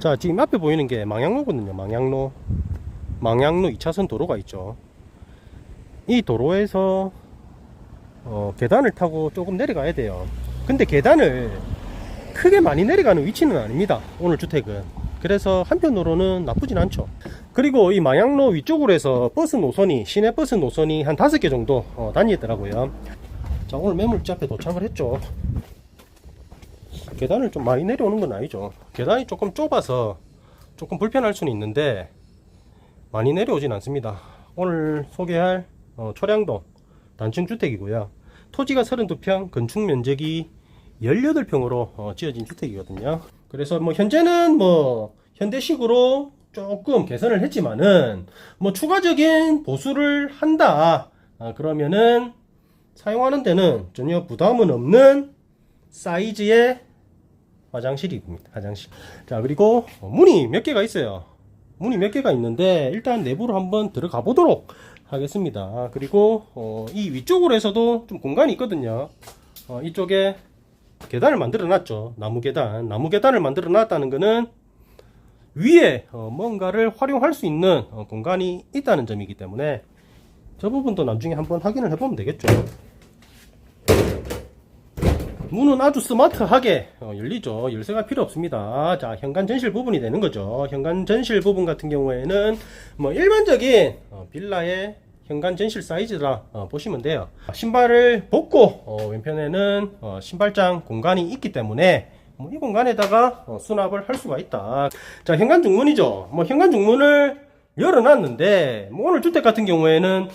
자, 지금 앞에 보이는 게 망향로거든요. 망향로. 망향로 2차선 도로가 있죠. 이 도로에서 어, 계단을 타고 조금 내려가야 돼요. 근데 계단을 크게 많이 내려가는 위치는 아닙니다. 오늘 주택은. 그래서 한편으로는 나쁘진 않죠. 그리고 이 망향로 위쪽으로 해서 버스 노선이, 시내 버스 노선이 한 다섯 개 정도 어, 다니더라고요. 자, 오늘 매물지 앞에 도착을 했죠. 계단을 좀 많이 내려오는 건 아니죠. 계단이 조금 좁아서 조금 불편할 수는 있는데 많이 내려오진 않습니다. 오늘 소개할 어, 초량동 단층 주택이고요. 토지가 32평, 건축 면적이 18평으로 어, 지어진 주택이거든요. 그래서 뭐 현재는 뭐 현대식으로 조금 개선을 했지만은 뭐 추가적인 보수를 한다. 아, 그러면은 사용하는 데는 전혀 부담은 없는 사이즈의 화장실입니다. 화장실. 자, 그리고 어, 문이 몇 개가 있어요. 문이 몇 개가 있는데 일단 내부로 한번 들어가 보도록 하겠습니다. 그리고 어, 이 위쪽으로 해서도 좀 공간이 있거든요. 어, 이쪽에 계단을 만들어 놨죠. 나무 계단. 나무 계단을 만들어 놨다는 거는 위에 어, 뭔가를 활용할 수 있는 어, 공간이 있다는 점이기 때문에 저 부분도 나중에 한번 확인을 해보면 되겠죠. 문은 아주 스마트하게 어, 열리죠. 열쇠가 필요 없습니다. 자, 현관 전실 부분이 되는 거죠. 현관 전실 부분 같은 경우에는 뭐 일반적인 어, 빌라의 현관 전실 사이즈라 어, 보시면 돼요. 신발을 벗고 어, 왼편에는 어, 신발장 공간이 있기 때문에 뭐이 공간에다가 어, 수납을 할 수가 있다. 자, 현관 중문이죠. 뭐 현관 중문을 열어놨는데 뭐 오늘 주택 같은 경우에는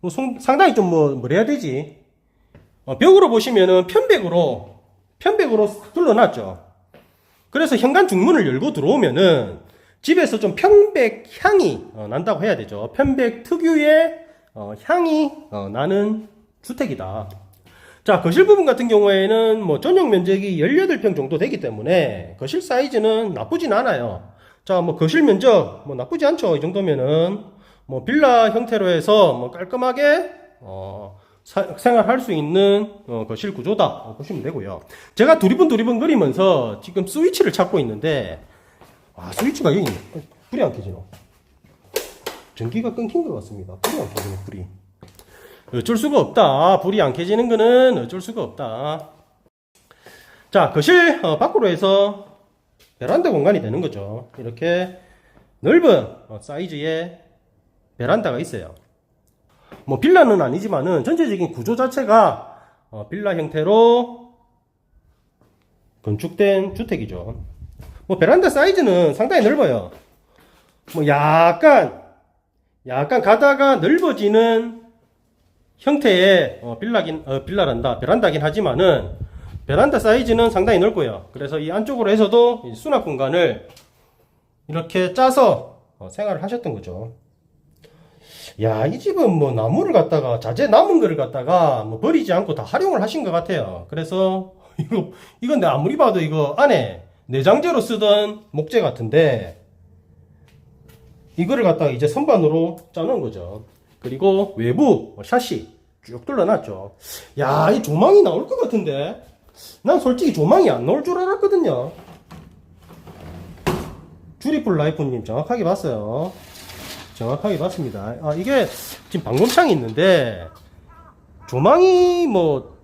뭐 송- 상당히 좀 뭐 뭐래야 되지? 어, 벽으로 보시면은 편백으로 편백으로 둘러놨죠. 그래서 현관 중문을 열고 들어오면은 집에서 좀 편백 향이 어, 난다고 해야 되죠. 편백 특유의 어, 향이 어, 나는 주택이다. 자, 거실 부분 같은 경우에는 뭐 전용 면적이 18평 정도 되기 때문에 거실 사이즈는 나쁘진 않아요. 자, 뭐 거실 면적 뭐 나쁘지 않죠. 이 정도면은 뭐 빌라 형태로 해서 뭐 깔끔하게 어, 사- 생활할 수 있는 어, 거실 구조다 어, 보시면 되고요. 제가 두리번 두리번 그리면서 지금 스위치를 찾고 있는데 아 스위치가 여기 있네. 어, 불이 안 켜지노. 전기가 끊긴 것 같습니다. 불이 안 켜지네 불이. 어쩔 수가 없다. 불이 안 켜지는 거는 어쩔 수가 없다. 자 거실 어, 밖으로 해서 베란다 공간이 되는 거죠. 이렇게 넓은 어, 사이즈의 베란다가 있어요. 뭐 빌라는 아니지만은 전체적인 구조 자체가 어, 빌라 형태로 건축된 주택이죠. 뭐 베란다 사이즈는 상당히 넓어요. 뭐 약간 약간 가다가 넓어지는 형태의 어, 빌라긴 어, 빌라란다 베란다긴 하지만은 베란다 사이즈는 상당히 넓고요. 그래서 이 안쪽으로 해서도 이 수납 공간을 이렇게 짜서 어, 생활을 하셨던 거죠. 야, 이 집은 뭐 나무를 갖다가 자재 남은 거를 갖다가 뭐 버리지 않고 다 활용을 하신 것 같아요. 그래서 이거 이건 내 아무리 봐도 이거 안에 내장재로 쓰던 목재 같은데 이거를 갖다가 이제 선반으로 짜놓은 거죠. 그리고 외부 뭐 샤시 쭉 둘러놨죠. 야, 이 조망이 나올 것 같은데 난 솔직히 조망이 안 나올 줄 알았거든요. 주리풀 라이프님 정확하게 봤어요. 정확하게 봤습니다. 아, 이게 지금 방범창이 있는데 조망이 뭐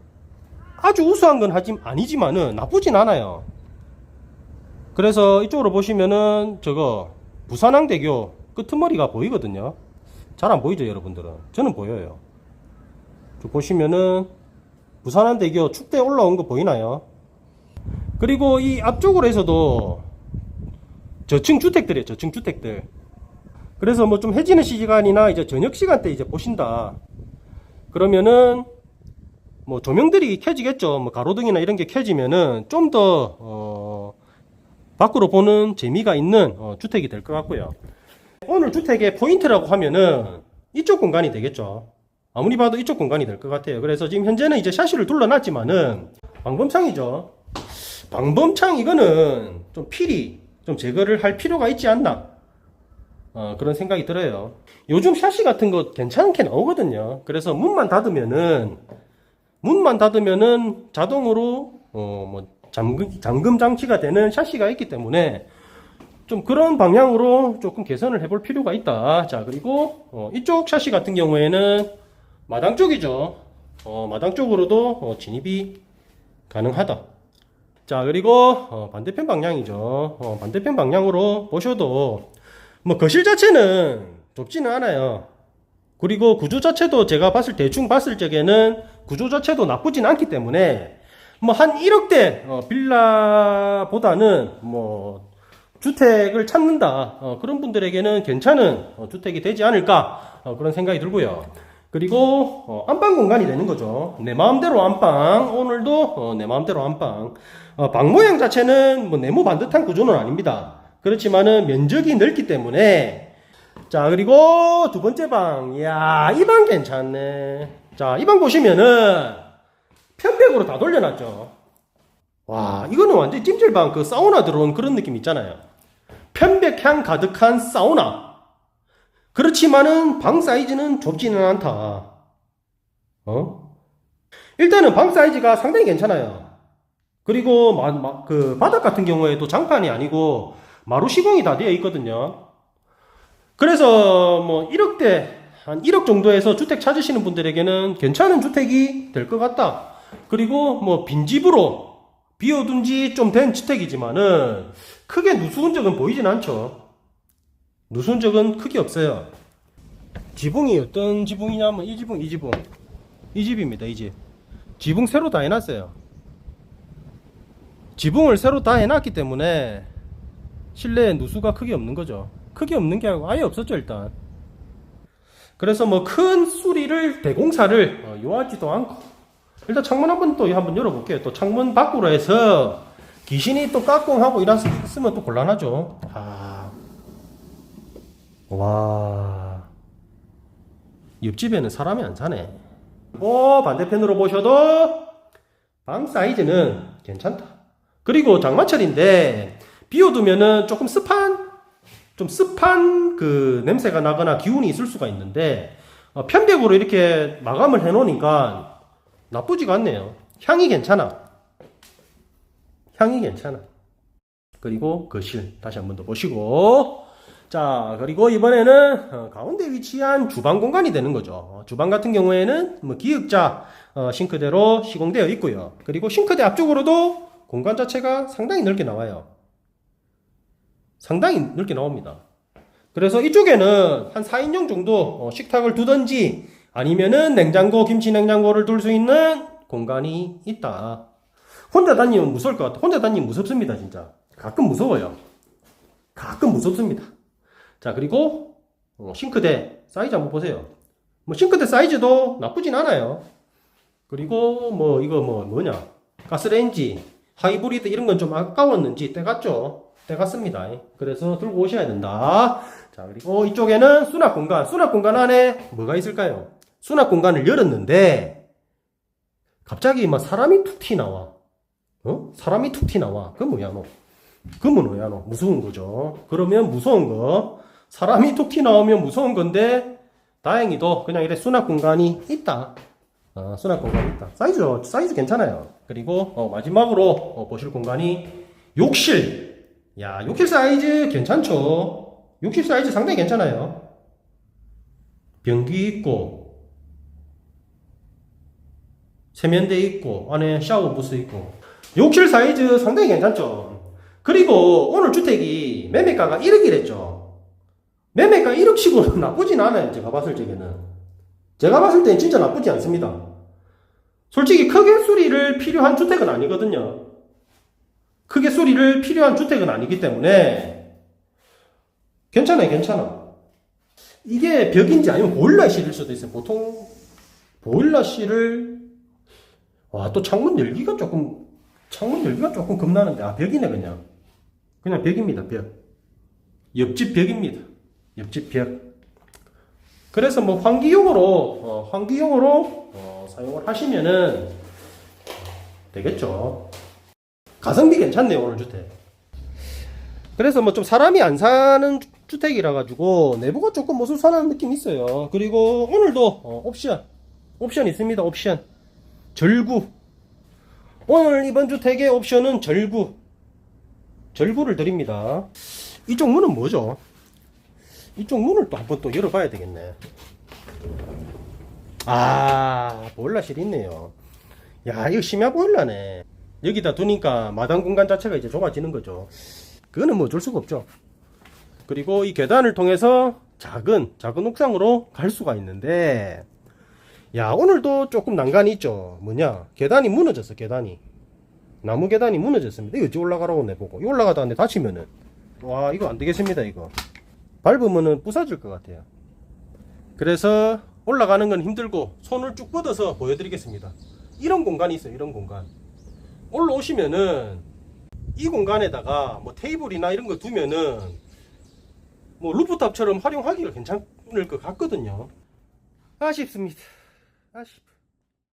아주 우수한 건 하지 아니지만은 나쁘진 않아요. 그래서 이쪽으로 보시면은 저거 부산항대교 끄트머리가 보이거든요. 잘 안 보이죠, 여러분들은? 저는 보여요. 저 보시면은 부산항대교 축대 올라온 거 보이나요? 그리고 이 앞쪽으로 해서도 저층 주택들이에요, 저층 주택들. 그래서 뭐 좀 해지는 시간이나 이제 저녁 시간대 이제 보신다. 그러면은 뭐 조명들이 켜지겠죠. 뭐 가로등이나 이런 게 켜지면은 좀더 어, 밖으로 보는 재미가 있는 어, 주택이 될 것 같고요. 오늘 주택의 포인트라고 하면은 이쪽 공간이 되겠죠. 아무리 봐도 이쪽 공간이 될 것 같아요. 그래서 지금 현재는 이제 샤시를 둘러놨지만은 방범창이죠. 방범창 이거는 좀 필히 좀 제거를 할 필요가 있지 않나. 어, 그런 생각이 들어요. 요즘 샤시 같은 거 괜찮게 나오거든요. 그래서 문만 닫으면은, 문만 닫으면은 자동으로, 어, 뭐, 잠금, 잠금 장치가 되는 샤시가 있기 때문에 좀 그런 방향으로 조금 개선을 해볼 필요가 있다. 자, 그리고 어, 이쪽 샤시 같은 경우에는 마당 쪽이죠. 어, 마당 쪽으로도 어, 진입이 가능하다. 자, 그리고 어, 반대편 방향이죠. 어, 반대편 방향으로 보셔도 뭐 거실 자체는 좁지는 않아요. 그리고 구조 자체도 제가 봤을 대충 봤을 적에는 구조 자체도 나쁘진 않기 때문에 뭐 한 1억대 어, 빌라보다는 뭐 주택을 찾는다 어, 그런 분들에게는 괜찮은 어, 주택이 되지 않을까 어, 그런 생각이 들고요. 그리고 어, 안방 공간이 되는 거죠. 내 마음대로 안방 오늘도 어, 내 마음대로 안방 어, 방 모양 자체는 뭐 네모 반듯한 구조는 아닙니다. 그렇지만은 면적이 넓기 때문에 자 그리고 두 번째 방 이야 이 방 괜찮네. 자 이 방 보시면은 편백으로 다 돌려놨죠. 와, 이거는 완전 찜질방 그 사우나 들어온 그런 느낌 있잖아요. 편백향 가득한 사우나. 그렇지만은 방 사이즈는 좁지는 않다. 어? 일단은 방 사이즈가 상당히 괜찮아요. 그리고 마, 마- 그 바닥 같은 경우에도 장판이 아니고 마루 시공이 다 되어 있거든요. 그래서 뭐 1억대 한 1억 정도에서 주택 찾으시는 분들에게는 괜찮은 주택이 될 것 같다. 그리고 뭐 빈집으로 비워둔 지 좀 된 주택이지만은 크게 누수운 적은 보이진 않죠. 누수운 적은 크게 없어요. 지붕이 어떤 지붕이냐면 이 지붕, 이 지붕. 이 집입니다, 이 집. 지붕 새로 다 해놨어요. 지붕을 새로 다 해놨기 때문에 실내에 누수가 크게 없는 거죠. 크게 없는 게 아예 없었죠, 일단. 그래서 뭐 큰 수리를, 대공사를 어, 요하지도 않고 일단 창문 한번 또 한번 열어볼게요. 또 창문 밖으로 해서 귀신이 또 까꿍하고 이랬으면 또 곤란하죠. 아. 와. 옆집에는 사람이 안 사네. 뭐 반대편으로 보셔도 방 사이즈는 괜찮다. 그리고 장마철인데 비워두면은 조금 습한 좀 습한 그 냄새가 나거나 기운이 있을 수가 있는데 어, 편백으로 이렇게 마감을 해놓으니까 나쁘지가 않네요. 향이 괜찮아. 향이 괜찮아. 그리고 거실 다시 한 번 더 보시고 자 그리고 이번에는 어, 가운데 위치한 주방 공간이 되는 거죠. 어, 주방 같은 경우에는 뭐 기역자 어, 싱크대로 시공되어 있고요. 그리고 싱크대 앞쪽으로도 공간 자체가 상당히 넓게 나와요. 상당히 넓게 나옵니다. 그래서 이쪽에는 한 4인용 정도 어, 식탁을 두든지 아니면은 냉장고, 김치 냉장고를 둘 수 있는 공간이 있다. 혼자 다니면 무서울 것 같아. 혼자 다니면 무섭습니다, 진짜. 가끔 무서워요. 가끔 무섭습니다. 자, 그리고 어, 싱크대 사이즈 한번 보세요. 뭐 싱크대 사이즈도 나쁘진 않아요. 그리고 뭐 이거 뭐 뭐냐? 가스레인지, 하이브리드 이런 건 좀 아까웠는지 때갔죠. 때갔습니다. 그래서 들고 오셔야 된다. 자, 그리고 이쪽에는 수납 공간. 수납 공간 안에 뭐가 있을까요? 수납 공간을 열었는데 갑자기 막 사람이 툭 튀나와. 어? 사람이 툭 튀나와. 그 뭐야 너? 그건 뭐야 너? 무서운 거죠. 그러면 무서운 거. 사람이 툭 튀나오면 무서운 건데 다행히도 그냥 이래 수납 공간이 있다. 아, 수납 공간이 있다. 사이즈 사이즈 괜찮아요. 그리고 어, 마지막으로 어, 보실 공간이 욕실. 야, 욕실 사이즈 괜찮죠? 욕실 사이즈 상당히 괜찮아요. 변기 있고, 세면대 있고, 안에 샤워 부스 있고. 욕실 사이즈 상당히 괜찮죠? 그리고 오늘 주택이 매매가가 1억이랬죠? 매매가 1억 치고는 나쁘진 않아요, 제가 봤을 적에는. 제가 봤을 땐 진짜 나쁘지 않습니다. 솔직히 크게 수리를 필요한 주택은 아니거든요. 크게 수리를 필요한 주택은 아니기 때문에 괜찮아요, 괜찮아. 이게 벽인지 아니면 보일러 실일 수도 있어요. 보통 보일러 실을 와 또 창문 열기가 조금 창문 열기가 조금 겁나는데 아 벽이네 그냥 그냥 벽입니다 벽 옆집 벽입니다 옆집 벽 그래서 뭐 환기용으로 어, 환기용으로 어, 사용을 하시면은 되겠죠. 가성비 괜찮네요 오늘 주택. 그래서 뭐 좀 사람이 안 사는 주- 주택이라 가지고 내부가 조금 모습산한 느낌이 있어요. 그리고 오늘도 어, 옵션 옵션 있습니다. 옵션 절구 오늘 이번 주택의 옵션은 절구 절구를 드립니다. 이쪽 문은 뭐죠? 이쪽 문을 또 한번 또 열어봐야 되겠네. 아, 보일러실 있네요. 야, 이거 심야 보일러네. 여기다 두니까 마당 공간 자체가 이제 좁아지는 거죠. 그거는 뭐 어쩔 수가 없죠. 그리고 이 계단을 통해서 작은, 작은 옥상으로 갈 수가 있는데, 야, 오늘도 조금 난간이 있죠. 뭐냐? 계단이 무너졌어, 계단이. 나무 계단이 무너졌습니다. 이거 어찌 올라가라고 내보고. 이 올라가다가 다치면은. 와, 이거 안 되겠습니다, 이거. 밟으면은 부서질 것 같아요. 그래서 올라가는 건 힘들고 손을 쭉 뻗어서 보여드리겠습니다. 이런 공간이 있어요, 이런 공간. 올라오시면은 이 공간에다가 뭐 테이블이나 이런 거 두면은 뭐 루프탑처럼 활용하기가 괜찮을 것 같거든요. 아쉽습니다. 아쉽.